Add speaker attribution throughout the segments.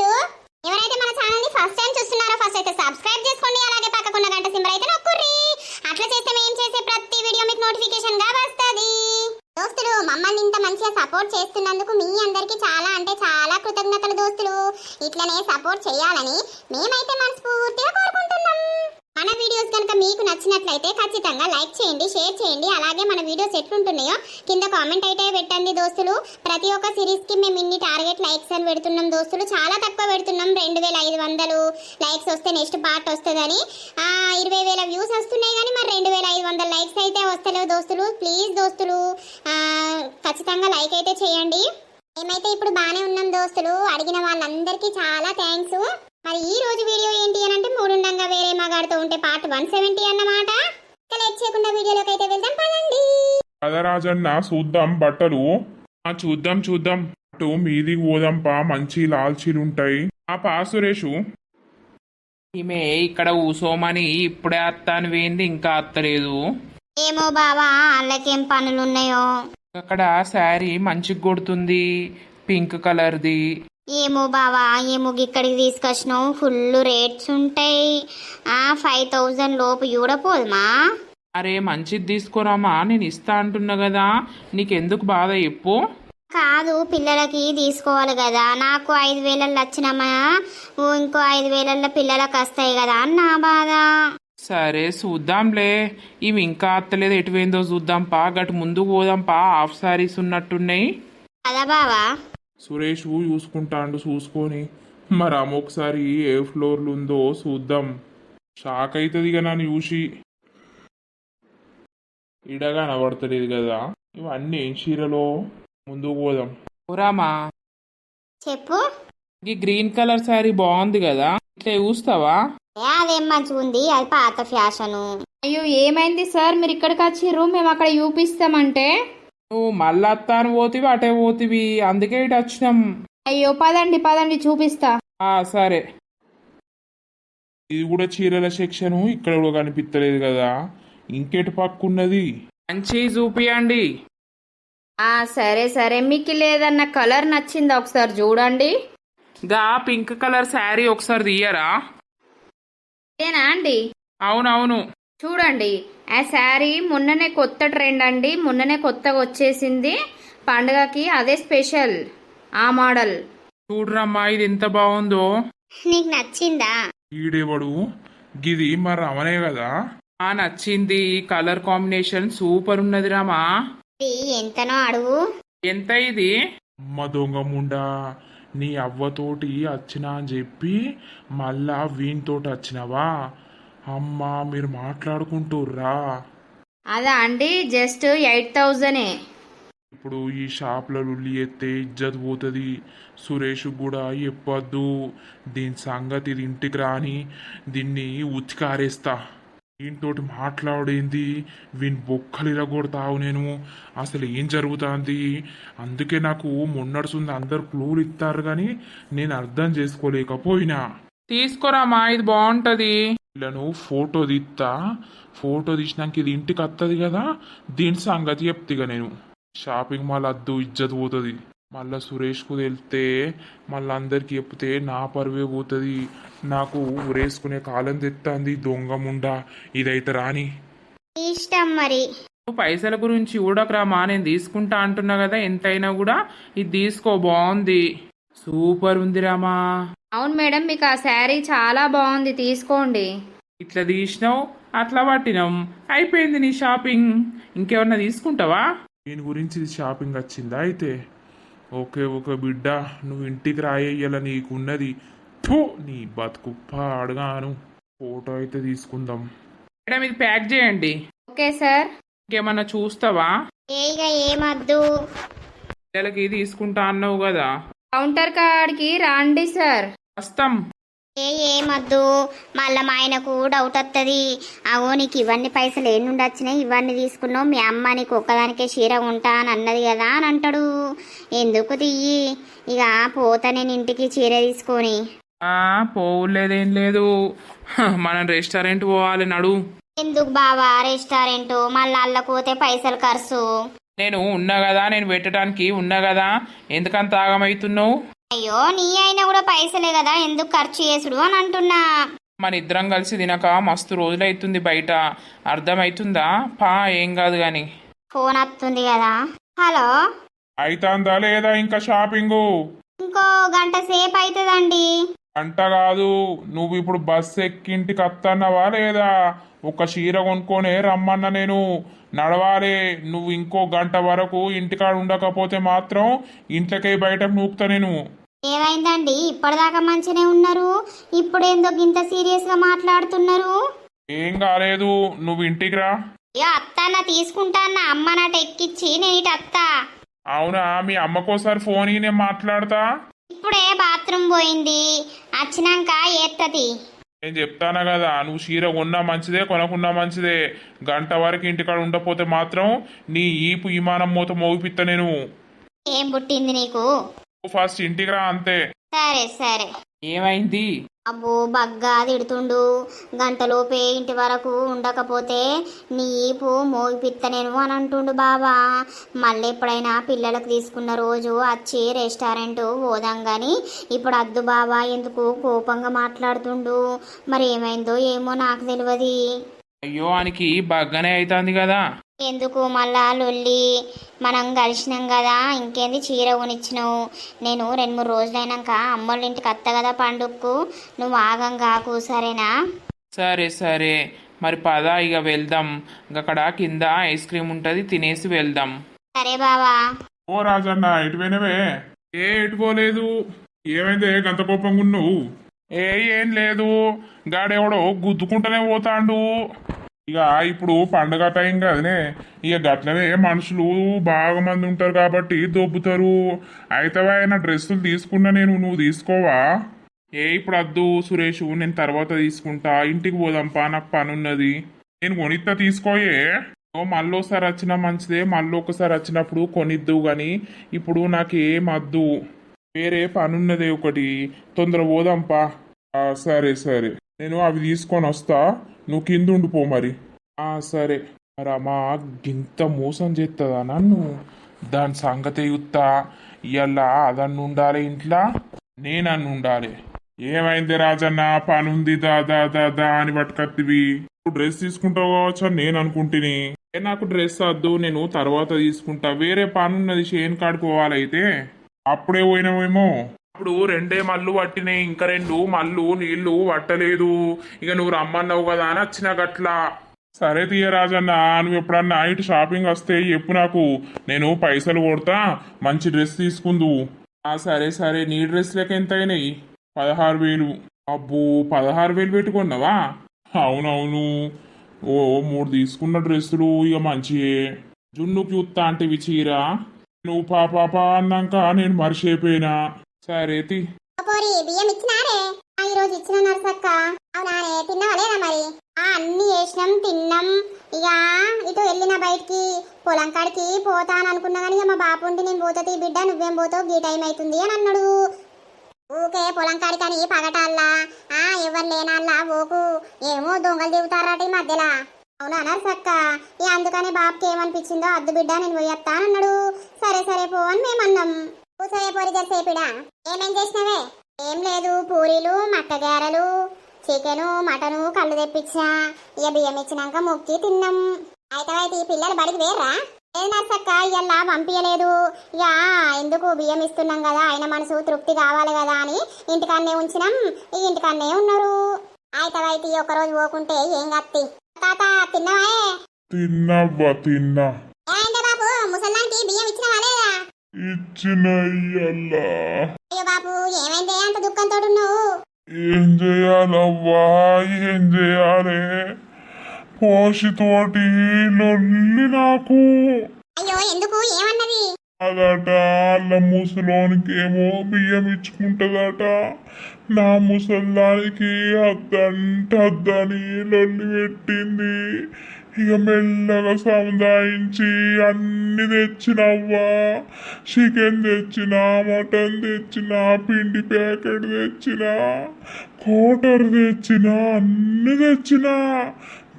Speaker 1: దోస్తులు ఎవరైతే మన ఛానల్ని ఫస్ట్ టైం చూస్తున్నారో ఫస్ట్ అయితే సబ్స్క్రైబ్ చేసుకోండి. అలాగే పక్కకున్న గంట సింబల్ అయితే నొక్కుర్రి. అట్లా చేస్తే మేము చేసే ప్రతి వీడియో మీకు నోటిఫికేషన్గా వస్తుంది. దోస్తులు మమ్మల్ని ఇంత మంచిగా సపోర్ట్ చేస్తున్నందుకు మీ అందరికి చాలా అంటే చాలా కృతజ్ఞతలు దోస్తులు. ఇట్లనే సపోర్ట్ చేయాలని మేమైతే మనస్ఫూర్తిగా కోరుకుంటున్నాం. మన వీడియోస్ కనుక మీకు నచ్చినట్లయితే ఖచ్చితంగా లైక్ చేయండి షేర్ చేయండి. అలాగే మన వీడియోస్ ఎట్లుంటున్నాయో కింద కామెంట్ అయితే పెట్టండి దోస్తులు. ప్రతి ఒక్క సిరీస్కి మేము ఇన్ని టార్గెట్ లైక్స్ అని పెడుతున్నాం దోస్తులు. చాలా తక్కువ పెడుతున్నాం. రెండు వేల ఐదు వందలు లైక్స్ వస్తే నెక్స్ట్ పార్ట్ వస్తుందని. ఇరవై వేల వ్యూస్ వస్తున్నాయి కానీ మరి రెండు వేల ఐదు వందల లైక్స్ అయితే వస్తలేవు దోస్తులు. ప్లీజ్ దోస్తులు ఖచ్చితంగా లైక్ అయితే చేయండి. మేమైతే ఇప్పుడు బాగానే ఉన్నాం దోస్తులు. అడిగిన వాళ్ళందరికీ చాలా థ్యాంక్స్ మరి ఈ రోజు వీడియో ఏంటి అని అంటే మూడుండంగా వేరే మగాడితో ఉంటే పార్ట్ వన్ సెవెంటీ అన్నమాట. లేట్ చేయకుండా వీడియోలోకి అయితే వెళ్దాం పదండి.
Speaker 2: రాజన్న చూద్దాం బట్టలు. ఆ చూద్దాం చూద్దాం. అటు మీదికి పోదాంపా మంచి లాల్చీలు ఉంటాయి ఆ పా సురేషు.
Speaker 3: ఈమె ఇక్కడ ఊసోమని ఇప్పుడే అత్తాను వేయింది ఇంకా అత్తలేదు.
Speaker 1: ఏమో బావా వాళ్ళకేం పనులు ఉన్నాయో
Speaker 3: అక్కడ శారీ మంచిగా కొడుతుంది పింక్ కలర్ది.
Speaker 1: ఏమో బావా ఏమో ఇక్కడికి తీసుకొచ్చినావు. ఫుల్ రేట్స్ ఉంటాయి. ఆ ఫైవ్ థౌజండ్ లోపు చూడపోదుమా
Speaker 3: అరే మంచిది తీసుకురామా? నేను ఇస్తా అంటున్నా కదా. నీకెందుకు బాధ చెప్పు.
Speaker 1: కాదు పిల్లలకి తీసుకోవాలి కదా. నాకు ఐదు వేలల్లో వచ్చినమ్మా. ఓ ఇంకో ఐదు వేలల్లో పిల్లలకు వస్తాయి కదా అని నా బాధ.
Speaker 3: సరే చూద్దాంలే. ఇవి ఇంకా అత్తలేదు. ఎటు పోయిందో చూద్దాంపా గటు ముందుకు పోదాంపా హాఫ్ శారీస్ ఉన్నట్టున్నాయి.
Speaker 1: కదా బావా.
Speaker 2: సురేష్ చూసుకుంటాండు చూసుకొని మరి అమ్మ ఒకసారి ఏ ఫ్లోర్లు ఉందో చూద్దాం. షాక్ అవుతుంది ఇక నన్ను చూసి. ఇడగా నవడతలేదు కదా ఇవన్నీ ఏం చీరలో? ముందుకు పోదాం.
Speaker 3: ఓరామా
Speaker 1: చెప్పు.
Speaker 3: ఈ గ్రీన్ కలర్ శారీ బాగుంది కదా ఇట్లా చూస్తావా?
Speaker 1: అదేం మంచిగా ఉంది అది పాత ఫ్యాషను.
Speaker 4: అయ్యో ఏమైంది సార్? మీరు ఇక్కడికి వచ్చిర్రు మేము అక్కడ చూపిస్తామంటే.
Speaker 3: నువ్వు మళ్ళీ అత్తాను పోతివి అటే పోతివి. అందుకే ఇటు వచ్చినాం.
Speaker 4: అయ్యో పదండి పదండి చూపిస్తా.
Speaker 3: ఆ సరే.
Speaker 2: ఇది కూడా చీరల సెక్షన్ ఇక్కడ కూడా కనిపించలేదు కదా. ఇంకెటు పక్కున్నది?
Speaker 3: మంచి చూపియండి.
Speaker 4: ఆ సరే సరే. మీకు లేదన్న కలర్ నచ్చిందా ఒకసారి చూడండి.
Speaker 3: గా పింక్ కలర్ శారీ ఒకసారి తీయరా.
Speaker 4: ఇదేనా అండి?
Speaker 3: అవునవును.
Speaker 4: చూడండి. ఆ శారీ మొన్ననే కొత్త ట్రెండ్ అండి. మొన్ననే కొత్తగా వచ్చేసింది. పండగకి అదే స్పెషల్ ఆ మోడల్.
Speaker 3: చూడరమ్మా ఇది ఎంత బాగుందో.
Speaker 1: నీకు నచ్చిందా?
Speaker 2: ఈడేవాడు? గిది మరి అవనే కదా.
Speaker 3: ఆ నచ్చింది కలర్ కాంబినేషన్ సూపర్ ఉన్నది రామా.
Speaker 1: ఇది ఎంతనో అడుగు.
Speaker 3: ఎంత ఇది?
Speaker 2: అమ్మ దొంగ ముండా నీ అవ్వతోటి వచ్చినా అని చెప్పి మళ్ళా వీనితోటి వచ్చినావా అమ్మ మీరు మాట్లాడుకుంటుర్రా
Speaker 4: అదా అండి జస్ట్ ఎయిట్ థౌజండే.
Speaker 2: ఇప్పుడు ఈ షాప్లో లుల్లి ఎత్తే ఇజ్జత్ పోతుంది. సురేష్ కూడా చెప్పొద్దు దీని సంగతి ఇది ఇంటికి రాని దీన్ని ఉతికారేస్తా దీంతోటి మాట్లాడేంది? వీని బొక్కలు ఇరగొడతావు నేను. అసలు ఏం జరుగుతుంది? అందుకే నాకు మొన్నడుసుంది అందరు క్లూలు ఇస్తారు కానీ నేను అర్థం చేసుకోలేకపోయినా.
Speaker 3: తీసుకోరామా ఇది బాగుంటది
Speaker 2: వీళ్ళను ఫోటో తీస్తా ఫోటో తీసినాక ఇది ఇంటికి వస్తుంది కదా దీని సంగతి చెప్తిగా నేను. షాపింగ్ మాల్ అద్దు ఇజ్జత్ పోతుంది. మళ్ళా సురేష్కు వెళ్తే మళ్ళీ అందరికి చెప్తే నా పరువే పోతుంది. నాకు ఉరేసుకునే కాలం తెత్తాంది దొంగ ముండా ఇదైతే రాని.
Speaker 1: ఇష్టం మరి.
Speaker 3: పైసల గురించి చూడకరామా నేను తీసుకుంటా అంటున్నా కదా ఎంతైనా కూడా ఇది తీసుకో బాగుంది. సూపర్ ఉంది రామా
Speaker 4: అవును మేడం మీకు ఆ శారీ చాలా బాగుంది. తీసుకోండి.
Speaker 3: ఇట్లా తీసినావు అట్లా పట్టినాం. అయిపోయింది నీ షాపింగ్. ఇంకేమన్నా తీసుకుంటావా?
Speaker 2: దీని గురించి ఇది షాపింగ్ వచ్చిందా అయితే? ఓకే ఓకే బిడ్డ నువ్వు ఇంటికి రాయేయాల నీకున్నది. థూ నీ బతుకు పాడుగాను. ఫోటో అయితే తీసుకుందాం.
Speaker 3: మేడం ఇది ప్యాక్ చేయండి.
Speaker 4: Okay sir.
Speaker 3: ఇంకేమన్నా చూస్తావా?
Speaker 1: ఏమద్దు.
Speaker 3: పిల్లలకి తీసుకుంటా అన్నావు కదా.
Speaker 4: కౌంటర్ కాడికి రండి సార్.
Speaker 3: వస్తాం
Speaker 1: ఏ ఏమద్దు మళ్ళా మా ఆయనకు డౌట్ వస్తుంది అవో నీకు ఇవన్నీ పైసలు ఏం నుండి వచ్చినాయి? ఇవన్నీ తీసుకున్నావు. మీ అమ్మ నీకు ఒక్కదానికే చీర ఉంటా అని అన్నది కదా అని అంటాడు. ఎందుకు తీయి ఇక పోతా నేను ఇంటికి చీర తీసుకొని.
Speaker 3: ఆ పోవులేదేం లేదు. మనం రెస్టారెంట్ పోవాలి నడు.
Speaker 1: ఎందుకు బావా రెస్టారెంట్? మళ్ళీ అల్లకపోతే పైసలు ఖర్చు.
Speaker 3: నేను ఉన్నా కదా నేను పెట్టడానికి ఉన్నా కదా. ఎందుకంత ఆగమవుతున్నావు
Speaker 1: అయ్యో నీ అయినా కూడా పైసలే కదా ఎందుకు ఖర్చు చేసుడు అని అంటున్నా.
Speaker 3: మన ఇద్దరం కలిసి తినక మస్తు రోజులైతుంది బయట. అర్థమవుతుందా పా ఏం కాదు గాని.
Speaker 1: ఫోన్ వస్తుంది కదా. హలో?
Speaker 2: అయితాందా లేదా ఇంకా షాపింగు?
Speaker 1: ఇంకో గంట సేపు అవుతుందండి
Speaker 2: అంట కాదు. నువ్వు ఇప్పుడు బస్ ఎక్కింటికి వస్తున్నావా లేదా? ఒక చీర కొనుక్కొని రమ్మన్న నేను. నడవాలి. నువ్వు ఇంకో గంట వరకు ఇంటికాడ ఉండకపోతే మాత్రం ఇంట్లోకే బయటకు నూకుతా నేను.
Speaker 1: ఏమైందండి? ఇప్పటిదాకా మంచిగానే ఉన్నారు? ఇప్పుడు ఎందుకు ఇంత సీరియస్గా మాట్లాడుతున్నారు?
Speaker 2: ఏం కాలేదు. నువ్వు ఇంటికి రా.
Speaker 1: అయ్యో అత్తాన్న తీసుకుంటా అన్న. అమ్మ నాట ఎక్కిచ్చి నేను ఇటు అత్తా.
Speaker 2: అవునా? మీ అమ్మకోసారి ఫోన్ ఇయ్యి, నేను మాట్లాడతా.
Speaker 1: ఇప్పుడే బాత్రూమ్ పోయింది. వచ్చినాక ఏత్తది.
Speaker 2: నేను చెప్తానా కదా నువ్వు చీర కొన్నా మంచిదే కొనకున్నా మంచిదే. గంట వరకు ఇంటికాడ ఉండకపోతే మాత్రం నీ ఈపు విమానం మూత మోగిపిత్త నేను.
Speaker 1: ఏం పుట్టింది నీకు?
Speaker 2: ఫస్ట్ ఇంటికి రా అంతే.
Speaker 1: సరే సరే.
Speaker 3: ఏమైంది?
Speaker 1: అబ్బో బగ్గా తిడుతుండు. గంటలోపే ఇంటి వరకు ఉండకపోతే నీ ఈపు మోగిపిత్త నేను అని అంటుండు బాబా. మళ్ళీ ఎప్పుడైనా పిల్లలకు తీసుకున్న రోజు వచ్చి రెస్టారెంట్ పోదాం గాని ఇప్పుడు అద్దు బాబా ఎందుకు కోపంగా మాట్లాడుతుండు. మరి ఏమైందో ఏమో నాకు తెలియదు
Speaker 3: అయ్యో ఆయనకి బగ్గనే అవుతుంది కదా.
Speaker 1: ఎందుకు మళ్ళా లొల్లి? మనం కలిసినాం కదా ఇంకేంది చీర కొనిచ్చినావు? నేను రెండు మూడు రోజులైనాక అమ్మోళ్ళ ఇంటికి అత్త కదా పండుగకు నువ్వు ఆగం కాకు సరేనా?
Speaker 3: సరే సరే. మరి పద ఇక వెళ్దాం. అక్కడ కింద ఐస్ క్రీమ్ ఉంటుంది తినేసి వెళ్దాం.
Speaker 1: సరే బావా.
Speaker 2: ఓ రాజన్న ఎటు పోయినవే? ఏ ఎటు పోలేదు? ఏమైందే గంత కోపంగా ఉన్నావు? ఏ ఏం లేదు. గాడెవడో గుద్దుకుంటూనే పోతాండు. ఇక ఇప్పుడు పండగ టైం కదనే. ఇక గట్లనే మనుషులు బాగా మంది ఉంటారు కాబట్టి దొబ్బుతారు. అయితే ఆయన డ్రెస్సులు తీసుకున్నా నేను నువ్వు తీసుకోవా? ఏ ఇప్పుడు వద్దు సురేష్ నేను తర్వాత తీసుకుంటా. ఇంటికి పోదాంపా నాకు పని ఉన్నది నేను కొనిత్తా తీసుకోయే. ఓ ఒకసారి వచ్చినా మంచిదే. మళ్ళీ ఒకసారి వచ్చినప్పుడు కొనిద్దు కానీ ఇప్పుడు నాకు ఏం వద్దు. వేరే పని ఒకటి. తొందర పోదాంపా. ఆ, సరే సరే. నేను అవి తీసుకొని వస్తా. నువ్వు కింద ఉండిపో మరి. ఆ సరే. రమా గింత మోసం చేస్తుందా నన్ను? దాని సంగతి యుత్తా ఇయ్యాల అదన్ను ఉండాలి ఇంట్లో? నేనన్ను ఉండాలి. ఏమైంది రాజన్న? పని ఉంది దా దా దా దా అని పట్టుకత్తివి. నువ్వు డ్రెస్ తీసుకుంటావు కావచ్చు అని నేను అనుకుంటుని. నాకు డ్రెస్ వద్దు నేను తర్వాత తీసుకుంటా. వేరే పని ఉన్నది షేన్ కాడుకోవాలైతే. అప్పుడే పోయినామేమో. అప్పుడు రెండే మళ్ళు పట్టినాయి ఇంకా రెండు మళ్ళు నీళ్ళు పట్టలేదు. ఇక నువ్వు రమ్మన్నావు కదా అని వచ్చిన గట్లా. సరే తీయ రాజన్న నువ్వు ఎప్పుడన్నా ఇటు షాపింగ్ వస్తే చెప్పు నాకు. నేను పైసలు కొడతా మంచి డ్రెస్ తీసుకుందు. ఆ సరే సరే. నీ డ్రెస్లకి ఎంత అయినాయి పదహారు వేలు. అబ్బో పదహారు వేలు పెట్టుకున్నావా? అవునవును. ఓ మూడు తీసుకున్న డ్రెస్సులు ఇక మంచియే. జున్నుకి ఉత్తా అంటే చీర. నువ్వు పాపా అన్నాక నేను మర్చిపోయినా. సరే
Speaker 1: పోరి బియ్యం ఇచ్చినారే? ఆ, ఈ రోజు ఇచ్చిన నర్సక్క. అవునానే తిన్నావా లేదా మరి? ఆ అన్ని వేసినాం తిన్నాం. ఇక ఇటు వెళ్ళిన బయటికి పొలం కాడికి పోతాను అనుకున్నా కానీ మా బాపు ఉండి నేను పోతుంది బిడ్డ నువ్వేం పోతావు? ఈ టైం అవుతుంది అని అన్నాడు. ఊకే పొలం కాడికని పగటాల్లా. ఆ ఎవరు లేనాల్లా ఓకు. ఏమో దొంగలు దిగుతారట ఈ మధ్యలా. అవునా సక్క ఇక అందుకని బాబుకి ఏమనిపించిందో అద్దు బిడ్డ నేను పోయేస్తా అని అన్నాడు. సరే సరే పో అని మేమన్నాం పూసయ్య పోరి జరిసేపిడా. ఏమేం చేసినవే? ఏం లేదు పూరీలు మక్కగారెలు చికెను మటను కళ్ళు తెప్పించా. ఇక బియ్యం ఇచ్చినాక మొక్కి తిన్నాం. అయితే అయితే ఈ పిల్లలు బడికి వేర్రా ఏం నచ్చక్క ఇయ్యల్లా పంపించలేదు ఇక ఎందుకు బియ్యం ఇస్తున్నాం కదా? ఆయన మనసు తృప్తి కావాలి కదా అని ఇంటికాన్నే ఉంచినాం. ఈ ఇంటికన్నే ఉన్నారు. అయితే అయితే ఒకరోజు రోజు పోకుంటే ఏం కత్తి? తాత తిన్నావా
Speaker 2: తిన్నా
Speaker 1: ఏమైందే బాబు ముసల్లానికి బియ్యం ఇచ్చినవా లేదా?
Speaker 2: ఇచ్చిన ఇయ్యల్లా
Speaker 1: అయ్యో బాబు ఏమైందే అంత దుఃఖంతో ఉన్నావు
Speaker 2: ఏం చేయాలవ్వా ఏం చేయాలి? పోషితోటి లొల్లి నాకు.
Speaker 1: అయ్యో ఎందుకు? ఏమన్నది?
Speaker 2: అదట వాళ్ళ ముసలోనికేమో బియ్యం ఇచ్చుకుంటదట. నా ముసల్లానికి అద్దంట అద్దని లొల్లి పెట్టింది. ఇక మెల్లగా సముదాయించి అన్ని తెచ్చినవ్వా. చికెన్ తెచ్చిన మటన్ తెచ్చిన పిండి ప్యాకెట్ తెచ్చిన కోటర్ తెచ్చిన అన్ని తెచ్చిన.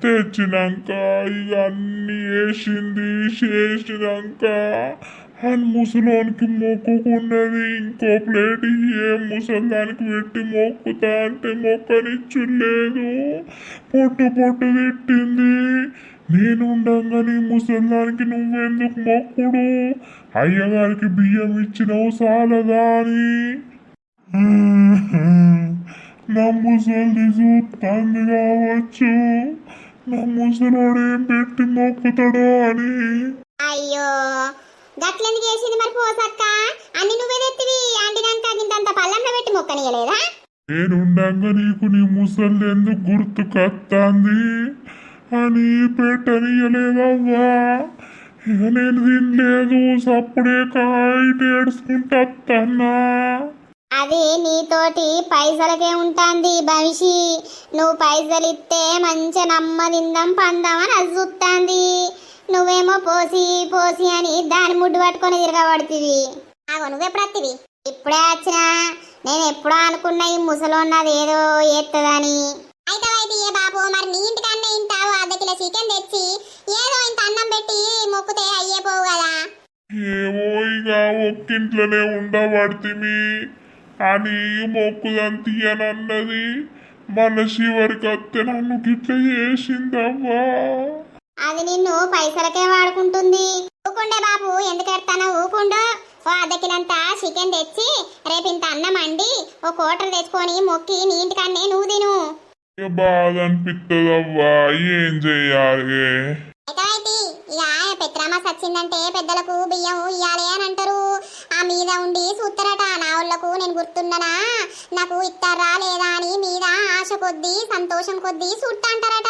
Speaker 2: తెచ్చినాక ఇక అన్ని వేసింది చేసినాక అని ముసలానికి మొక్కుకున్నది ఇంకో ప్లేట్ ఏ ముసలానికి పెట్టి మొక్కుతా అంటే మొక్కనిచ్చులేదు. పొట్టు పొట్టు తిట్టింది. నేను ఉండంగాని ముసల్దానికి నువ్వెందుకు మొక్కుడు? అయ్యగారికి బియ్యం ఇచ్చినవు చాలదా అని. నా ముసలి చూస్తుంది కావచ్చు నా ముసలోడు ఏం పెట్టి మొక్కుతాడో అని.
Speaker 1: అయ్యో. గట్లెందుకు చేసింది మరి పోసక్క? అన్ని నువ్వే తెత్తివి. అండినాక గింతంత పళ్ళన్న పెట్టి మొక్కనియలేదా?
Speaker 2: నేనుండంగా నీకు నీ ముసలి ఎందుకు గుర్తుకొస్తాంది అని పెట్టనియలేదవ్వా ఇక నేను తినలేదు. సప్పుడే కాయిట్ ఏడుచుకుంటా
Speaker 1: అది నీతోటి పైసలకే ఉంటాంది భవిషి. నువ్వు పైసలు ఇస్తే మంచిగా నమ్మదిందాం పందాం అని అది చూస్తాంది నువ్వేమో పోసి పోసి అని దాని ముడ్డు పట్టుకొని తిరగబడుతుంది. ఆగో నువ్వెప్పుడు వస్తుంది ఇప్పుడే వచ్చినా. నేను ఎప్పుడో అనుకున్నా ఈ ముసలోన్నది ఏదో ఎత్తదని. అయితే అయితే ఏ బాబు మరి నీ ఇంటికన్నా ఇంత అర్ధ కిలో చికెన్ తెచ్చి ఏదో ఇంత అన్నం పెట్టి మొక్కుతే అయ్యేపోవు కదా.
Speaker 2: ఏమో ఇక ఒక్కింట్లోనే ఉండబడితిమి అని మొక్కుదని తీయనన్నది. మన శివరికి అత్తే నన్ను గిట్ల చేసిందమ్మా
Speaker 1: అది నిన్ను పైసలకే వాడుకుంటుంది. ఊకుండే బాబు ఎందుకు ఎడతానో ఊకుండు. ఓ అద్దకిలంతా చికెన్ తెచ్చి రేపు ఇంత అన్నం అండి ఓ కోటర్ తెచ్చుకొని మొక్కి నీ ఇంటికన్నే నువ్వు తిను.
Speaker 2: బాధ అనిపిస్తుందవ్వా ఏం చెయ్యాలి
Speaker 1: ఇక వచ్చిందంటే పెద్దలకు బియ్యం ఇయ్యాలి అని అంటారు. ఆ మీద ఉండి చూస్తారట నా వాళ్ళకు నేను గుర్తున్నానా నాకు ఇస్తారా లేదా అని మీద ఆశ కొద్దీ సంతోషం కొద్దీ చూస్తా అంటారట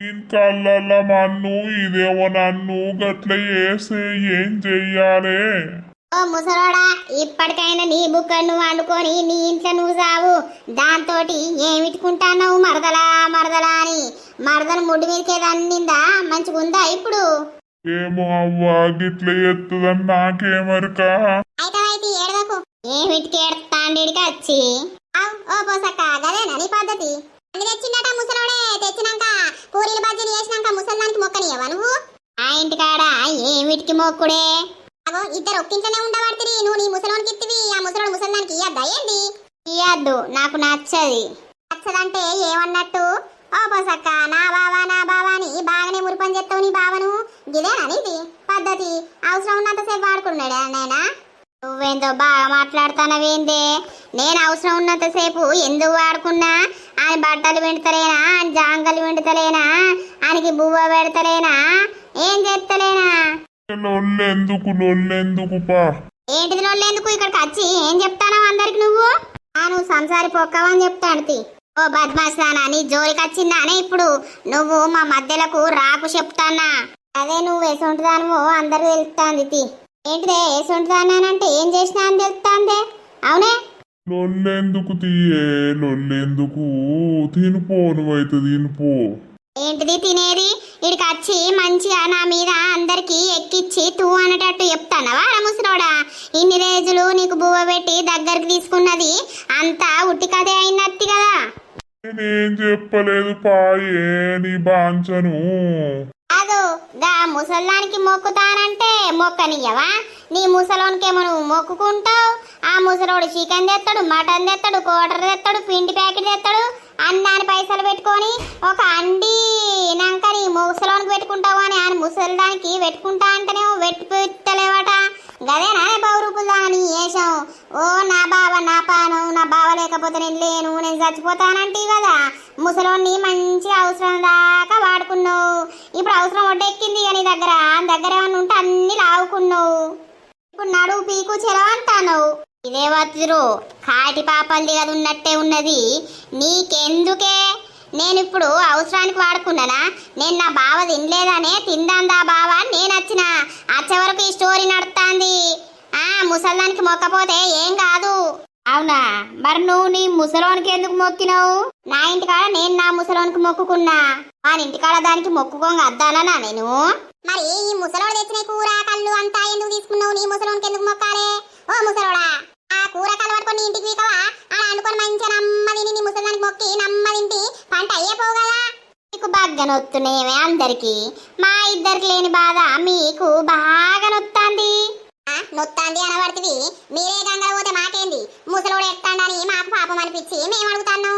Speaker 2: కళ్ళ మన్ను? ఇదేమో నన్ను గట్ల చేస్తే ఏం చెయ్యాలి?
Speaker 1: ఓ ముసలోడా ఇప్పటికైనా నీ బుక్క నువ్వు వండుకొని నీ ఇంట్లో నువ్వు సావు. దాంతో ఏమిట్టుకుంటావు మరదలా మరదలా అని? మరదలు ముడ్డు మీదకే దన్నిందా మంచిగుందా ఇప్పుడు?
Speaker 2: ఏమో అవ్వా గిట్ల ఎత్తుదని నాకేమరిక
Speaker 1: అయితే అయితే ఏడవకు. ఏమిటికి ఏడతాండికి వచ్చి? ఓ పోసక్క గదేనా నీ పద్ధతి? అన్ని తెచ్చిండట ముసలోడే తెచ్చినాక పూరీలు బజ్జీలు చేసినాక ముసల్దానికి మొక్కనియవా నువ్వు? ఆ ఇంటికాడ ఏమిటికి మొక్కుడే? అగో ఇద్దరు ఒక్కింట్లోనే ఉండబడితే నువ్వు నీ ముసలోనికి ఇత్తివి ఆ ముసలోడు ముసల్దానికి ఇయ్యద్దా ఏంది? ఇయ్యద్దు నాకు నచ్చది. నచ్చదంటే ఏమన్నట్టు? ఓ పోసక్క నా బావా నా బావా అని బాగానే మురిపని చెప్తావు నీ బావను? గిదేనా నీది? పద్ధతి అవసరం ఉన్నంతసేపు వాడుకున్నాడా నేనా? నువ్వేందో బాగా మాట్లాడుతానవేందే? నేను అవసరం ఉన్నంతసేపు ఎందుకు వాడుకున్నా? ఆయన బట్టలు వెంటలేనా ఆయన జాంగలు వెంటలేనా ఆయనకి బువ్వ పెడతలేనా? ఏం చెప్తలేనా?
Speaker 2: లొల్లెందుకు లొల్లెందుకు పా
Speaker 1: ఏంటిది నోళ్ళేందుకు ఇక్కడికి వచ్చి? ఏం చెప్తానో అందరికి నువ్వు? ఆ నువ్వు సంసారి పొక్కవని చెప్తాను. ఓ బద్మాసానా నీ జోలికి వచ్చిందానే ఇప్పుడు? నువ్వు మా మధ్యలకు రాకు చెప్తానా? అదే నువ్వు ఎసొంటిదానవో అందరికి తెలుస్తాంది తి. ఏంటిదే ఎసొంటిదానంటే ఏం చేసినా అని తెలుస్తాందే. అవునే?
Speaker 2: లొల్లెందుకు తీయే లొల్లెందుకు తినిపో నువ్వైతే తినిపో
Speaker 1: ఏంటిది తినేది? ఇడికి వచ్చి మంచిగా నా మీద అందరికి ఎక్కిచ్చి తూ అనేటట్టు చెప్తానవా రా ముసలోడా? ఇన్ని రోజులు నీకు బువ్వ పెట్టి దగ్గరికి తీసుకున్నది అంతా ఉట్టి కథే అయినత్తి కదా.
Speaker 2: నేనేం చెప్పలేదు పాయే నీ బాంచను.
Speaker 1: అదో గా ముసల్లానికి మొక్కుతానంటే మొక్కనియవా నీ ముసలోనికేమో నువ్వు మొక్కుకుంటావు? ఆ ముసలోడు చికెన్ తెస్తాడు మటన్ తెస్తాడు కోటర్ తెస్తాడు పిండి ప్యాకెట్ తెస్తాడు అన్నాని పైసలు పెట్టుకొని ఒక అండి నాక నీ ముసలోనికి పెట్టుకుంటావు అని ఆయన ముసలిదానికి పెట్టుకుంటా అంటేనే పెట్టుకోలేవట గదేనా బౌరూపుదా అని వేషం ఓ నా బావ నా పాను నా బావ లేకపోతే నేను లేను నేను చచ్చిపోతానంటే కదా. ముసలోని మంచి అవసరం దాకా వాడుకున్నావు. ఇప్పుడు అవసరం ఒడ్డెక్కింది ఇక నీ దగ్గర. దగ్గర ఏమన్నా ఉంటే అన్ని లావుకున్నావు. ఇప్పుడు నడువు పీకు చెలవ అంటాను ఇదే వత్తురు. కాటి పాపల్ది అది ఉన్నట్టే ఉన్నది. నీకెందుకే? నేను ఇప్పుడు అవసరానికి వాడుకున్నానా? నేను నా బావ తినలేదనే తిందాందా బావ నేను వచ్చిన వచ్చే వరకు ఈ స్టోరీ నడుస్తాంది ఆ ముసల్దానికి మొక్కపోతే ఏం కాదు. అవునా? మరి నువ్వు నీ ముసలోనికి ఎందుకు మొక్కినావు? నా ఇంటికాడ నేను నా ముసలోనికి మొక్కుకున్నా. వాని ఇంటికాడ దానికి మొక్కుకోంగ అద్దానా నేను? మరి ఈ ముసలోడు తెచ్చిన కూర కళ్ళు అంతా ఎందుకు తీసుకున్నావు? నీ ముసలోనికి ఎందుకు మొక్కాలే? ఓ ముసలోడా ఆ కూర కళ్ళు పట్టుకొని ఇంటికి వీకవా? అలా అనుకొని మంచిగా నమ్మదిని నీ ముసలానికి మొక్కి నమ్మదింటి పంట అయ్యేపోవు కదా? మీకు బాగా నొత్తున్నాయేమే అందరికి. మా ఇద్దరికి లేని బాధ మీకు బాగా నొత్తాంది. నొత్తాంది అనబడుతుంది. మీరే గంగలు పోతే మాకేంది? ముసలోడు ఎత్తాడని మాకు పాపం అనిపించి మేము అడుగుతాను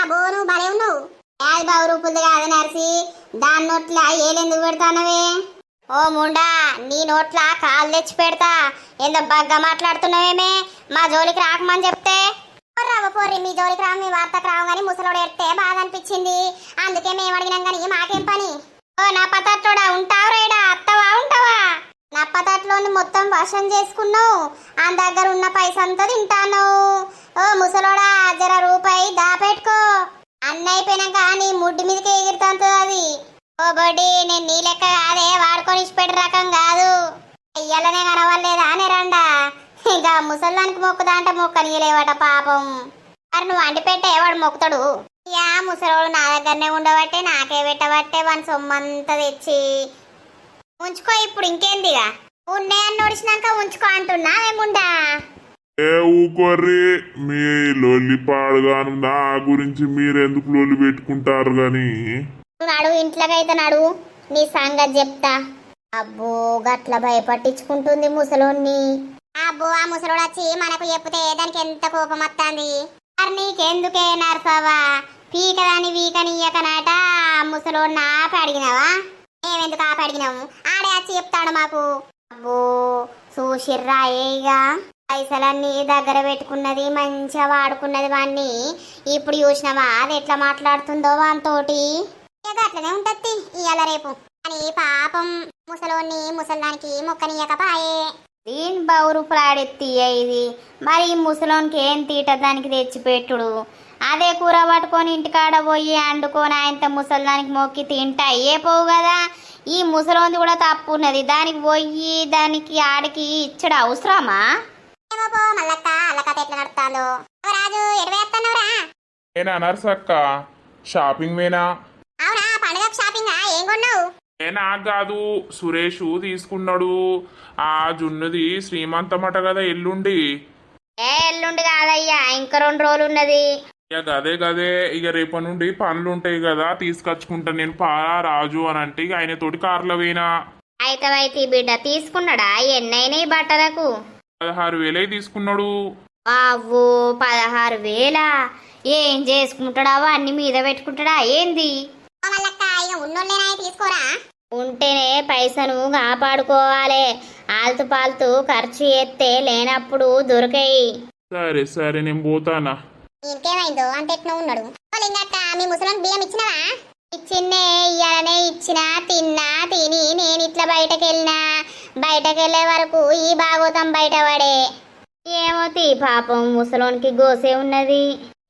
Speaker 1: ఆ బోను భలే ఉన్నావు. యాది బావు రూపులది కాదు నర్సి. దాని నోట్ల ఏలెందుకు పెడతానవే? ఓ ముండా నీ నోట్ల కాలు తెచ్చి పెడతా. ఎంత బగ్గ మాట్లాడుతున్నావేమే? మా జోలికి రాకమని చెప్తే రవ్వ పోర్రి మీ జోలికి రావు మీ వార్తకు రావు కానీ ముసలోడు ఎడితే బాధ అనిపించింది అందుకే మేము అడిగినాం కానీ మాకేం పని? ఓ నా పతట్లోడా ఉంటావు రేడా అత్తవా ఉంటావా? నా పతట్లోని మొత్తం వశం చేసుకున్నావు. ఆ దగ్గర ఉన్న పైసంతా తింటాను. ఓ ముసలోడా జర రూపాయి దాపెట్టుకో. అన్న అయిపోయినాక నీ ముడ్డి మీదకి ఎగురుతుంది అది. ఓ బొడ్డి నేను నీ లెక్క కాదే వాడుకొని ఇచ్చిపెట్టే రకం కాదు. అయ్యలనే కనవలేదా అనే రండా? ఇంకా ముసల్దానికి మొక్కుదా అంటే మొక్కనీయలేవట పాపం. మరి నువ్వు అంటి పెట్టే వాడు మొక్కుతాడు. యా ముసలోడు నా దగ్గరనే ఉండబట్టే నాకే పెట్టబట్టే వాని సొమ్మంతా తెచ్చి. ఉంచుకో ఇప్పుడు ఇంకేందిగా? ఉండే అని నడిచినాక ఉంచుకో అంటున్నా ఏముండా?
Speaker 5: ఏ ఊకోర్రి మీ లొల్లి పాడుగాను నా గురించి మీరెందుకు లొల్లి పెట్టుకుంటారు గాని?
Speaker 1: నడు ఇంట్లోకైతే నడు నీ సంగతి చెప్తా. అబ్బో గట్ల భయపట్టించుకుంటుంది ముసలోన్ని అబ్బో ఆ ముసలోడు వచ్చి మనకు చెప్తే దానికి ఎంత కోపం వస్తుంది మరి నీకెందుకే నర్సవా పీకదాని వీకనీయకనట ముసలోడు నాపి అడిగినావా? మేమెందుకు ఆపి అడిగినాము ఆడే వచ్చి చెప్తాడు మాకు. అబ్బో చూసిర్రా ఏగా పైసలన్నీ దగ్గర పెట్టుకున్నది మంచిగా వాడుకున్నది వాణ్ణి. ఇప్పుడు చూసినావా? అది ఎట్లా మాట్లాడుతుందో వానితోటి ఏదో అట్లనే ఉంటది ఇవాళ రేపు. అని పాపం ముసలోని ముసలానికి మొక్కనీయకపాయే
Speaker 4: దీని బౌరుపులాడెత్తియ ఇది. మరి ఈ ముసలోనికి ఏం తీట దానికి తెచ్చిపెట్టుడు? అదే కూర పట్టుకొని ఇంటికాడ పోయి అండుకొని ఆయనతో ముసలిదానికి మొక్కి తింటా. ఏ పోవు కదా? ఈ ముసలోంది కూడా తప్పు ఉన్నది. దానికి పోయి దానికి ఆడికి ఇచ్చడు అవసరమా?
Speaker 2: నర్సక్క? షాపింగ్ వేనా?
Speaker 1: అవునా పండుగ షాపింగ్? ఏం కొన్నావు?
Speaker 2: ఏ నాకు కాదు సురేష్ తీసుకున్నాడు. ఆ జున్నుది శ్రీమంతమట కదా ఎల్లుండి.
Speaker 4: ఏ ఎల్లుండి కాదయ్యా ఇంకా రెండు రోజులు ఉన్నది
Speaker 2: ఇక గదే గదే ఇక రేపటి నుండి పనులు ఉంటాయి కదా తీసుకొచ్చుకుంటా నేను పారా రాజు అని అంటే ఇక ఆయన తోటి కార్లో పోయినా
Speaker 4: అయితే బిడ్డ తీసుకున్నాడా? ఎన్నైనా బట్టలకు.
Speaker 2: పదహారు వేలే తీసుకున్నాడు.
Speaker 4: పదహారు వేల? ఏం చేసుకుంటాడా అన్ని మీద పెట్టుకుంటాడా? ఏంది?
Speaker 1: ఉన్నోళ్ళేనా తీసుకోరా?
Speaker 4: ఉంటేనే పైసను కాపాడుకోవాలి. ఆల్తు పాల్తు ఖర్చు ఎత్తే లేనప్పుడు దొరకాయి.
Speaker 2: సరే సరే నేను పోతానా.
Speaker 1: ఇంకేమైందో? అంత ఎట్లా ఉన్నాడు. ఓ లింగక్క మీ ముసలోని బియ్యం ఇచ్చినవా? ఇచ్చిందే ఇయ్యాలనే ఇచ్చినా తిన్నా తిని నేను ఇట్లా బయటకు వెళ్ళినా బయటకు వెళ్ళే వరకు ఈ భాగవతం బయట పడే
Speaker 4: ఏమో తీ పాపం ముసలోనికి గోసే ఉన్నది.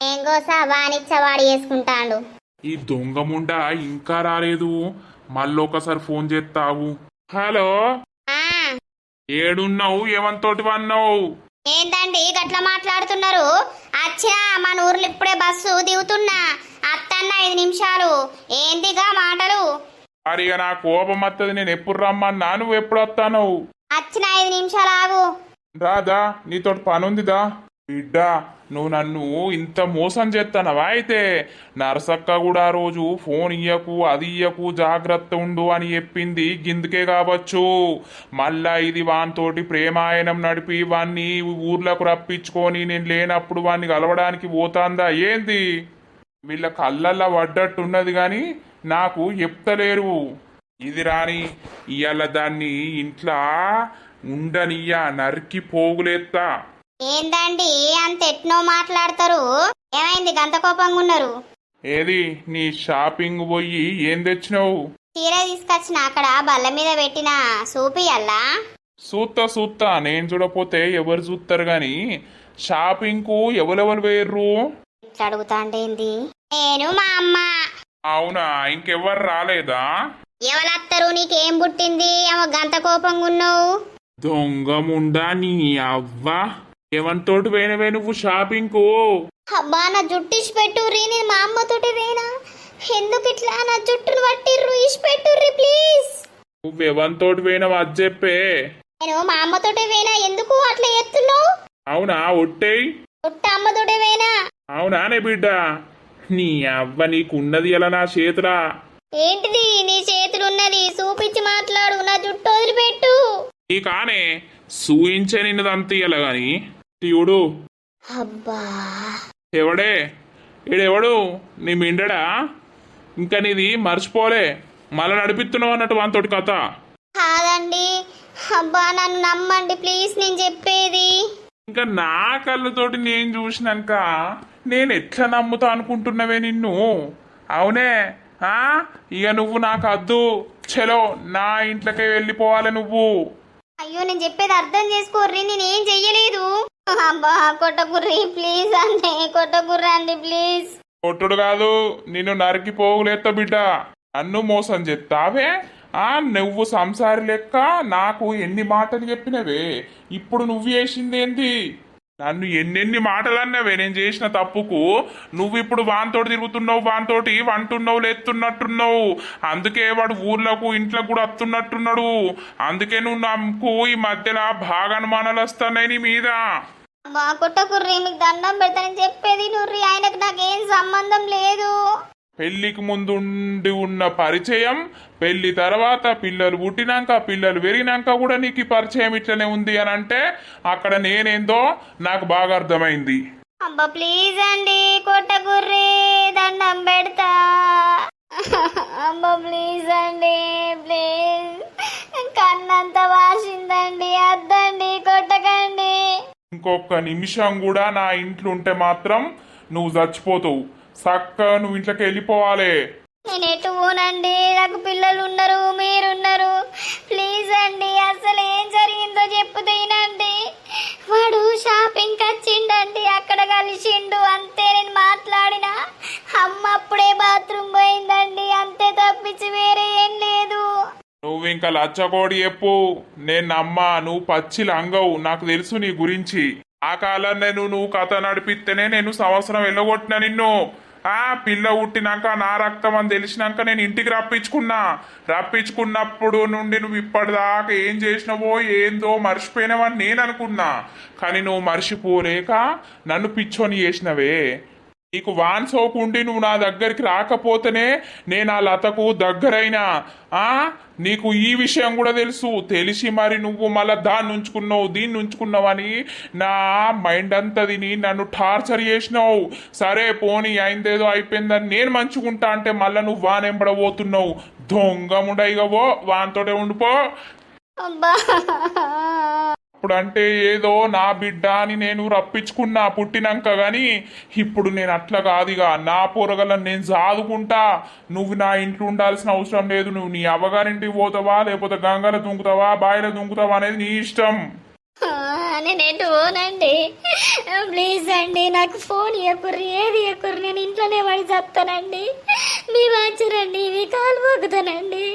Speaker 1: ఏం గోసా? వాణిచ్చ వాడి వేసుకుంటాడు
Speaker 2: ఈ దొంగ ముండ ఇంకా రాలేదు. మళ్ళీ ఒకసారి ఫోన్ చేస్తావు. హలో? ఏడున్నావు? ఏమంతోటి వన్నావు?
Speaker 1: ఏందండి గట్లా మాట్లాడుతున్నారు? అచ్చా మన ఊర్లో ఇప్పుడే బస్సు దిగుతున్నా. అత్తన్న ఐదు నిమిషాలు. ఏందిగా మాటలు?
Speaker 2: మరి ఇక నా కోపం వస్తుంది నేను ఎప్పుడు రమ్మన్నా? నువ్వు ఎప్పుడు వస్తాను
Speaker 1: వచ్చిన ఐదు నిమిషాలు ఆగు.
Speaker 2: రాదా నీతోటి పనుందిదా? బిడ్డ నువ్వు నన్ను ఇంత మోసం చేస్తానవా అయితే? నరసక్క కూడా ఆ రోజు ఫోన్ ఇయ్యకు అది ఇయ్యకు జాగ్రత్త ఉండు అని చెప్పింది గిందుకే కావచ్చు. మళ్ళా ఇది వానితోటి ప్రేమాయణం నడిపి వాన్ని ఊర్లకు రప్పించుకొని నేను లేనప్పుడు వాన్ని కలవడానికి పోతాందా? ఏంది? వీళ్ళ కళ్ళల్లా పడ్డట్టున్నది కానీ నాకు చెప్తలేరు. ఇది రాని ఇవాళ దాన్ని ఇంట్లో ఉండనియ్యా నరికి పోగులేత్తా.
Speaker 1: ఏందండి అంత ఎట్నో మాట్లాడతారు? ఏమైంది గంత కోపంగా ఉన్నారు?
Speaker 2: ఏది నీ షాపింగ్ పోయి ఏం తెచ్చినావు?
Speaker 1: చీర తీసుకొచ్చిన అక్కడ బల్ల మీద పెట్టిన సూపియల్లా?
Speaker 2: సూత్తా సూత్తా నేను చూడపోతే ఎవరు చూస్తారు గాని షాపింగ్కు ఎవరెవరు వేర్రు
Speaker 1: ఇట్లా అడుగుతాండేంది నేను మా అమ్మ.
Speaker 2: అవునా ఇంకెవ్వరు రాలేదా?
Speaker 1: ఎవరత్తరు నీకేం పుట్టింది? ఏమో గంత కోపంగా ఉన్నావు?
Speaker 2: దొంగ ముండా నీ అవ్వ. ఏమంతోటి పోయినవే నువ్వు షాపింగ్కు?
Speaker 1: అబ్బా నా జుట్టు ఇసి పెట్టుర్రి నేను మా అమ్మతోటి వేనా ఎందుకు ఇట్లా? నా జుట్టును పట్టిర్రు ఇసి పెట్టుర్రి ప్లీజ్
Speaker 2: నువ్వెవంతోటి పోయినావు అది చెప్పే.
Speaker 1: నేను మా అమ్మతోటి వేనా ఎందుకు అట్లా ఎత్తున్నావు
Speaker 2: అవునా ఒట్టేయ్.
Speaker 1: పుట్ట అమ్మతోటి వేనా
Speaker 2: అవునా నే బిడ్డ? నీ అవ్వ నీకున్నది ఎలా నా చేతులా?
Speaker 1: ఏంటిది? నీ చేతులున్నది? చూపించి మాట్లాడు. నా జుట్టు వదిలిపెట్టు.
Speaker 2: నీ కానే సూయించే నిన్నది అంత ఇయ్యాల గాని.
Speaker 4: అబ్బా.
Speaker 2: ఎవడే ఈడెవడు నీ మిండడా? ఇంకా నీది మర్చిపోలే. మళ్ళా నడిపిస్తున్నావు అన్నట్టు వాంతోటి కథ.
Speaker 4: కాదండి. అబ్బా నన్ను నమ్మండి ప్లీజ్ నేను చెప్పేది.
Speaker 2: ఇంకా నా కళ్ళతోటి నేను చూసినాక నేను ఎట్లా నమ్ముతా అనుకుంటున్నావే నిన్ను? అవునే? ఆ? ఇక నువ్వు నాకు అద్దు. చలో నా ఇంట్లోకే వెళ్ళిపోవాలి నువ్వు.
Speaker 4: అయ్యో నేను చెప్పేది అర్థం చేసుకోర్రి. నేనేం చెయ్యలేదు. అబ్బా కొట్టకుర్రి ప్లీజ్ అండి కొట్టకుర్రి అండి ప్లీజ్
Speaker 2: కొట్టుడు కాదు నిన్ను నరికి పోగులేత్త బిడ్డ. నన్ను మోసం చెప్తావే ఆ నువ్వు సంసారి లెక్క నాకు ఎన్ని మాటలు చెప్పినవే? ఇప్పుడు నువ్వు చేసిందేంది నన్ను ఎన్నెన్ని మాటలు అన్నావే నేను చేసిన తప్పుకు నువ్వు ఇప్పుడు వానితోటి తిరుగుతున్నావు వాంతోటి వంటున్నావు లేతున్నట్టున్నావు అందుకే వాడు ఊర్లకు ఇంట్లోకి కూడా వస్తున్నట్టున్నాడు అందుకే నువ్వు నాకు ఈ మధ్యలో బాగా అనుమానాలు వస్తున్నాయి నీ మీద.
Speaker 4: కొట్టకుర్రి మీకు దండం పెడతానని చెప్పేది నుర్రి ఆయనకు నాకేం సంబంధం లేదు.
Speaker 2: పెళ్ళికి ముందుండి ఉన్న పరిచయం పెళ్ళి తర్వాత పిల్లలు పుట్టినాక పిల్లలు పెరిగినాక కూడా నీకు పరిచయం ఇట్లనే ఉంది అని అంటే అక్కడ నేనేందో నాకు బాగా అర్థమైంది.
Speaker 4: అబ్బా ప్లీజ్ అండి కొట్టకుర్రి దండం పెడతా. అబ్బా ప్లీజ్ అండి ప్లీజ్ కన్నంత వాసిందండి అద్దండి.
Speaker 2: ఇంకొక నిమిషం కూడా నా ఇంట్లో ఉంటే మాత్రం నువ్వు చచ్చిపోతావు. చక్కగా నువ్వు ఇంట్లోకి వెళ్ళిపోవాలి.
Speaker 4: నేను ఎటు పోనండి? నాకు పిల్లలు ఉన్నారు మీరున్నారు. ప్లీజ్ అండి అసలు ఏం జరిగిందో చెప్పుతేనండి వాడు షాపింగ్కి వచ్చిండండి అక్కడ కలిసిండు. అంతే నేను మాట్లాడిన. అమ్మ అప్పుడే బాత్రూమ్ పోయిందండి అంతే తప్పించి వేరే ఏం లేదు.
Speaker 2: నువ్వు ఇంకా లచ్చకోడి చెప్పు నేను నమ్మా నువ్వు పచ్చి లంగవు. నాకు తెలుసు నీ గురించి. ఆ కాలం నేను నువ్వు కథ నడిపిస్తేనే నేను సంవత్సరం వెళ్ళగొట్టిన నిన్ను. ఆ పిల్ల పుట్టినాక నా రక్తం అని తెలిసినాక నేను ఇంటికి రప్పించుకున్నా. రప్పించుకున్నప్పుడు నుండి నువ్వు ఇప్పటిదాకా ఏం చేసినవో ఏందో మర్చిపోయినావని నేను అనుకున్నా. కానీ నువ్వు మర్చిపోలేక నన్ను పిచ్చోని చేసినవే. నీకు వాన్సోకుండి నువ్వు నా దగ్గరికి రాకపోతేనే నేను ఆ లతకు దగ్గరైనా. ఆ? నీకు ఈ విషయం కూడా తెలుసు. తెలిసి మరి నువ్వు మళ్ళీ దాన్ని ఉంచుకున్నావు దీన్ని ఉంచుకున్నావని నా మైండ్ అంతా తిని నన్ను టార్చర్ చేసినావు. సరే పోనీ అయిందేదో అయిపోయిందని నేను మంచుకుంటా అంటే మళ్ళీ నువ్వు వానెంబడబోతున్నావు దొంగ ముడైగవో వాన్తోటే ఉండిపో. ఇప్పుడు అంటే ఏదో నా బిడ్డ అని నేను రప్పించుకున్నా పుట్టినాక గాని ఇప్పుడు నేను అట్లా కాదుగా. నా పొరగలను నేను సాదుకుంటా. నువ్వు నా ఇంట్లో ఉండాల్సిన అవసరం లేదు. నువ్వు నీ అవ్వగారింటికి పోతావా లేకపోతే గంగలో దుంకుతావా బాయిలో దుంకుతావా అనేది నీ ఇష్టం.
Speaker 4: ఆ, నేను ప్లీజ్ అండి నాకు ఫోన్ ఇవ్వకుర్రి ఏది ఇవ్వకుర్రి నేను ఇంట్లోనే పడి చెప్తానండి. మీ వాచరండి మీ కాలు పోగుతానండి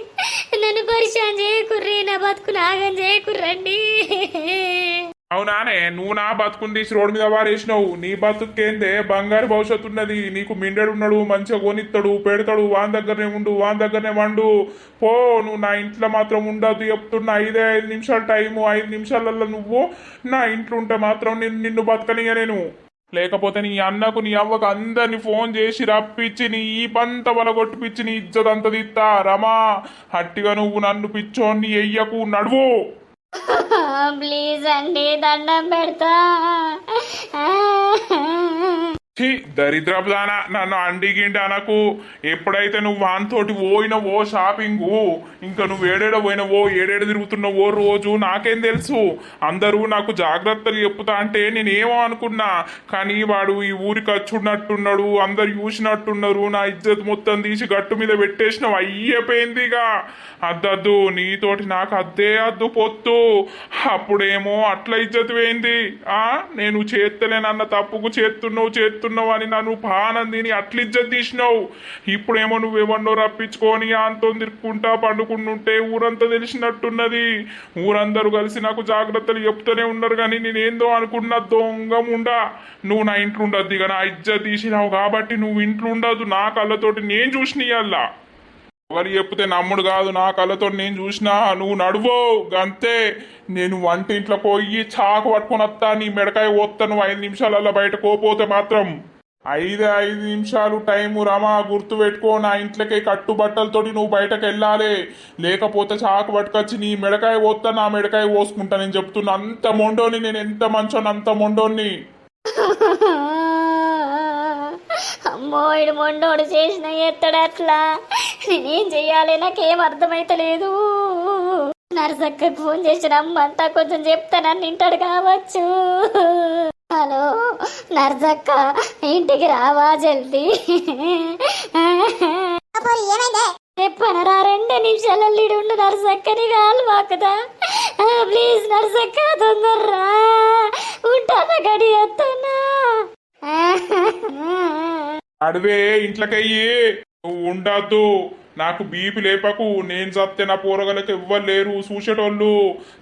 Speaker 4: నన్ను పరిశాన్ నా బతుకు నాగం చేయకుర్రండి
Speaker 2: అవునానే నువ్వు నా బతుకుని తీసి రోడ్డు మీద వారేసినావు. నీ బతుకేందే? బంగారు భవిష్యత్తు ఉన్నది. నీకు మిండెడు ఉన్నాడు మంచిగా కొనిస్తాడు పెడతాడు వాని దగ్గరనే ఉండు వాని దగ్గరనే వండు. పో నువ్వు నా ఇంట్లో మాత్రం ఉండదు చెప్తున్నా. ఐదే ఐదు నిమిషాలు టైము. ఐదు నిమిషాలలో నువ్వు నా ఇంట్లో ఉంటే మాత్రం నిన్ను బతకనిగా నేను. లేకపోతే నీ అన్నకు నీ అవ్వకు అందరిని ఫోన్ చేసి రప్పించి నీ ఈ పంత వలగొట్టిపిచ్చి నీ ఇజ్జత్ దిత్తా రమా హట్టిగా నువ్వు నన్ను పిచ్చోన్ని ఎయ్యకు నడువు.
Speaker 4: ప్లీజ్ అండి దండం పెడతా.
Speaker 2: ఛీ దరిద్రబ్దానా నన్ను అండిగిండి అనకు. ఎప్పుడైతే నువ్వు వానితోటి పోయినవో షాపింగు ఇంకా నువ్వు ఏడేడ పోయినవో ఏడేడ తిరుగుతున్నావో రోజు నాకేం తెలుసు. అందరూ నాకు జాగ్రత్తలు చెప్పుతా అంటే నేనేమో అనుకున్నా. కానీ వాడు ఈ ఊరికి వచ్చున్నట్టున్నాడు అందరు చూసినట్టున్నారు. నా ఇజ్జత్ మొత్తం తీసి గట్టు మీద పెట్టేసినావు అయ్యపోయిందిగా. అద్దద్దు నీతోటి నాకు అద్దే అద్దు పొత్తు. అప్పుడేమో అట్లా ఇజ్జత్ పోయింది. ఆ నేను చేత్తలేనన్న తప్పుకు చేస్తున్నావు చేస్తున్నావు అని నన్ను పానందిని అట్ల తీసినావు. ఇప్పుడేమో నువ్వేమన్నో రప్పించుకొని అంతో తిరుక్కుంటా పండుకుంటుంటే ఊరంతా తెలిసినట్టున్నది. ఊరందరూ కలిసి నాకు జాగ్రత్తలు చెప్తూనే ఉన్నారు కానీ నేనేందో అనుకున్న దొంగ ఉండా నువ్వు నా ఇంట్లో ఉండద్దు ఇక నా ఇజ్జ తీసినావు కాబట్టి నువ్వు ఇంట్లో ఉండదు నా కళ్ళతోటి నేను చూసినయల్లా ఎవరు చెప్తే నమ్ముడు కాదు నా కళ్ళతో నేను చూసినా నువ్వు నడువో అంతే నేను వంటింట్లో పోయి చాకు పట్టుకొని వస్తా నీ మెడకాయ పోతా నువ్వు ఐదు నిమిషాలలో బయట కోపోతే మాత్రం. ఐదు ఐదు నిమిషాలు టైము రమా గుర్తు పెట్టుకో నా ఇంట్లోకి కట్టుబట్టలతోటి నువ్వు బయటకు వెళ్ళాలి. లేకపోతే చాకు పట్టుకొచ్చి నీ మెడకాయ పోతా నా మెడకాయ పోసుకుంటా. నేను చెప్తున్నా అంత మొండోని నేను ఎంత మంచోని అంత మొండోని
Speaker 6: అమ్మో ఇడు మొండోడు చేసిన ఎత్తడు అట్లా. నేనేం చెయ్యాలి? నాకేం అర్థమైతలేదు నరసక్కకు ఫోన్ చేసి రమ్మంటా కొంచెం చెప్తానని వింటాడు కావచ్చు. హలో నరసక్క ఇంటికి రావా జల్దీ? చెప్పనరా రెండు నిమిషాలలో ఈడు ఉండు నరసక్కని కాలు వాకుదా ప్లీజ్ నరసక్క తొందరరా. ఉంటానా గడి వస్తానా
Speaker 2: అడివే ఇంట్లోకయ్యి. నువ్వు ఉండద్దు. నాకు బీపీ లేపకు నేను చస్తే నా పోరగలకు ఎవ్వరు లేరు చూసేటోళ్ళు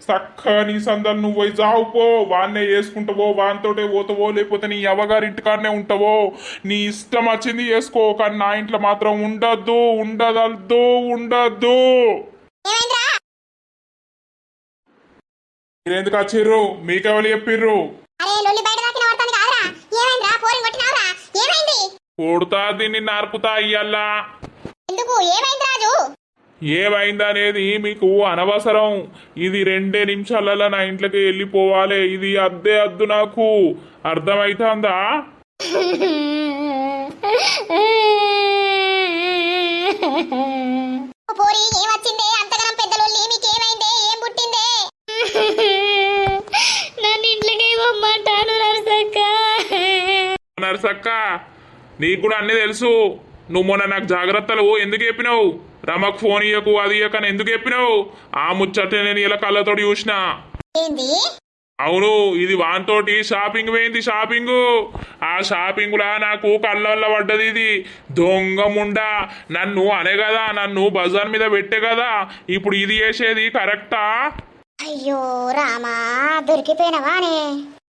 Speaker 2: చక్క నీ సందలు నువ్వు పోయి జావుపో వాన్నే వేసుకుంటావో వానితోటే పోతావో లేకపోతే నీ అవ్వగారి ఇంటికాడనే ఉంటావో. నీ ఇష్టం వచ్చింది వేసుకో కానీ నా ఇంట్లో మాత్రం ఉండద్దు ఉండదద్దు ఉండద్దు. మీరెందుకు వచ్చిర్రు? మీకెవరు చెప్పిర్రు
Speaker 1: అరే లొల్లి బయట దాకిన పడతాను కాదురా ఏమైందిరా పోరిని కొట్టినావురా ఏమైంది
Speaker 2: కొడతా దీన్ని నరుకుతా ఇయ్యల్లా.
Speaker 1: ఎందుకు? ఏమైంది రాజు?
Speaker 2: ఏమైందనేది మీకు అనవసరం. ఇది రెండే నిమిషాలలో నా ఇంట్లోకి వెళ్ళిపోవాలి. ఇది అద్దే అద్దు నాకు. అర్థమైతుందా?
Speaker 1: ఓ పోరి ఏమొచ్చిందే అంతగనం పెద్ద లొల్లి మీకేమైందే? ఏం పుట్టిందే?
Speaker 6: నన్ను ఇంట్లోకి ఇవ్వమంటాను నరసక్క.
Speaker 2: నరసక్క నీకు కూడా అన్నీ తెలుసు. నువ్వు మొన్న నాకు జాగ్రత్తలు ఎందుకు చెప్పినావు? రమకు ఫోన్ ఇయ్యకు అది ఇయ్యకని ఎందుకు చెప్పినావు? ఆ ముచ్చట నేను ఇలా కళ్ళతోటి చూసిన. అవును ఇది వానితోటి షాపింగ్ పోయింది షాపింగ్. ఆ షాపింగ్ లా నాకు కళ్ళల్లో పడ్డది ఇది. దొంగ ముండా. నన్ను అనే కదా నన్ను బజార్ మీద పెట్టే కదా. ఇప్పుడు ఇది చేసేది కరెక్టా?
Speaker 1: అయ్యో రామా దొరికిపోయినవానే.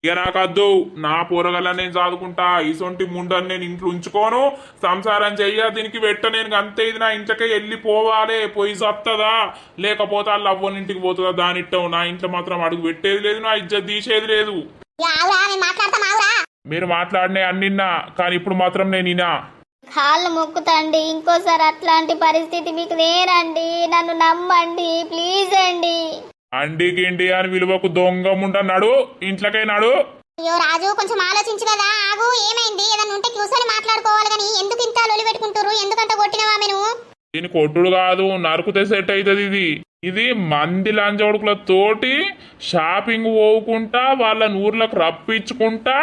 Speaker 2: ఇక నాకు అద్దు నా పోరగల నేను చదువుకుంటా ఇసొంటి ముండని నేను ఇంట్లో ఉంచుకోను. సంసారం చెయ్య దీనికి పెట్ట నేను అంతే ఇది నా ఇంట్లోకే వెళ్ళిపోవాలి. పోయి సత్తదా? లేకపోతే వాళ్ళ అవ్వని ఇంటికి పోతుందా? దానిట్టం నా ఇంట్లో మాత్రం అడుగు పెట్టేది లేదు నా ఇజ్జత్ తీసేది లేదు. మీరు మాట్లాడినే అన్నిన్నా కానీ ఇప్పుడు మాత్రం నేను ఇనా.
Speaker 6: కాళ్ళు మొక్కుతండి ఇంకోసారి అట్లాంటి పరిస్థితి మీకు లేరండి నన్ను నమ్మండి ప్లీజ్ అండి.
Speaker 2: అండి గిండి అని విలువకు దొంగ ఇంట్లోకే నాడు.
Speaker 1: అయ్యో రాజు కొంచెం ఆలోచించు కదా. ఆగు ఏమైంది? ఏదన్నా ఉంటే కూర్చొని మాట్లాడుకోవాలి కానీ ఎందుకు ఇంత లొలి పెట్టుకుంటారు ఎందుకంత కొట్టినవా మేము
Speaker 2: దీని కొట్టుడు కాదు నరుకుతే సెట్ అవుతుంది ఇది. ఇది మంది లంచోడుకుల తోటి షాపింగ్ పోవుకుంటా వాళ్ళ ఊర్లకు రప్పించుకుంటా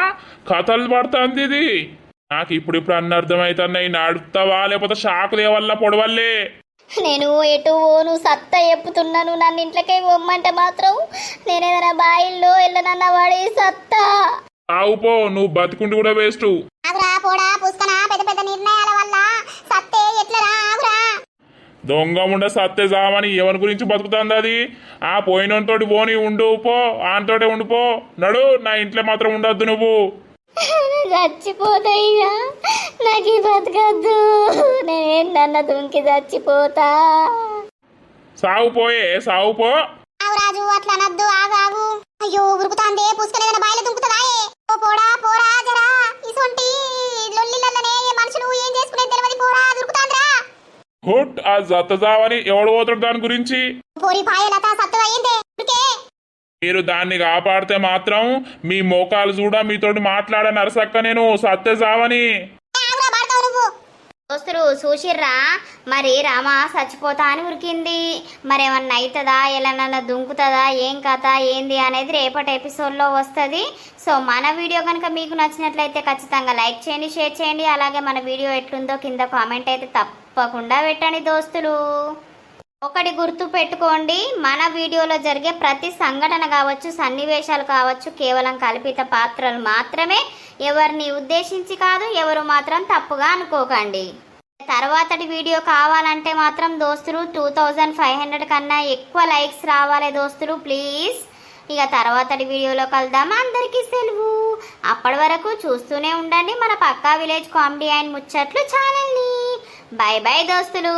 Speaker 2: కథలు పడుతుంది ఇది. నాకు ఇప్పుడు ఇప్పుడు అన్న అర్థమవుతున్నాయి నడుపుతావా? లేకపోతే షాకు దేవల్ల పొడవల్లే?
Speaker 6: నేను ఎటు ఓను సత్తా చెప్పుతున్నాను నన్ను ఇంట్లోకి పొమ్మంటే మాత్రం నేను ఏదైనా బాయిల్లో వెళ్ళనన్న వాడి సత్తా.
Speaker 2: ఆవుపో నువ్వు బతికుండి కూడా వేస్ట్.
Speaker 1: ఆగురా పోడా పుస్తనా పెద్ద పెద్ద నిర్ణయాల వల్ల సత్తే ఎట్లరా ఆగురా.
Speaker 2: దొంగ ఉండ సత్తే జామని ఎవరి గురించి బతుకుతుంది అది? ఆ పోయినతోటి పోని ఉండు పో ఆనతోటే ఉండిపో నడు నా ఇంట్లో మాత్రం ఉండొద్దు నువ్వు.
Speaker 6: చచ్చిపోతాయ్యా నాకు ఈ బతకద్దు నేనన్న దుంకి చచ్చిపోతా.
Speaker 2: సాగుపోయే సాగుపో
Speaker 1: ఆగు రాజు అట్లా అనద్దు ఆగు ఆగు. అయ్యో ఉరుకుతాందే పుస్తకం ఏదైనా బాయిలో దుంకుతుందాయే ఓ పోడా పోరా జరా. ఇసొంటి లొల్లిలల్లనే ఏ మనుషులు ఏం చేసుకునేది తెలియదు పోరా దొరుకుతాందిరా
Speaker 2: హుట్ ఆ జత జావని ఎవడు పోతాడు దాని గురించి?
Speaker 1: పోరి పాయలత సత్తుగా అయిందే ఉరికే.
Speaker 2: మీరు దాన్ని కాపాడితే మాత్రం మీ మోకాలు చూడ మీతోటి మాట్లాడ నరసక్క నేను సత్తే
Speaker 1: సావని.
Speaker 4: దోస్తులు చూసిర్రా? మరి రామ చచ్చిపోతా అని ఉరికింది. మరేమన్నా అవుతుందా ఎలానన్నా దుంకుతుందా? ఏం కథ? ఏంది అనేది రేపటి ఎపిసోడ్లో వస్తుంది. సో మన వీడియో కనుక మీకు నచ్చినట్లయితే ఖచ్చితంగా లైక్ చేయండి షేర్ చేయండి. అలాగే మన వీడియో ఎట్లుందో కింద కామెంట్ అయితే తప్పకుండా పెట్టండి దోస్తులు. ఒకటి గుర్తు పెట్టుకోండి మన వీడియోలో జరిగే ప్రతి సంఘటన కావచ్చు సన్నివేశాలు కావచ్చు కేవలం కల్పిత పాత్రలు మాత్రమే. ఎవరిని ఉద్దేశించి కాదు ఎవరు మాత్రం తప్పుగా అనుకోకండి. తర్వాతటి వీడియో కావాలంటే మాత్రం దోస్తులు టూ థౌజండ్ ఫైవ్ హండ్రెడ్ కన్నా ఎక్కువ లైక్స్ రావాలి దోస్తులు ప్లీజ్. ఇక తర్వాతటి వీడియోలో కలుద్దాం. అందరికీ సెలవు. అప్పటి వరకు చూస్తూనే ఉండండి మన పక్కా విలేజ్ కామెడీ అండ్ ముచ్చట్లు ఛానల్ని. బై బై దోస్తులు.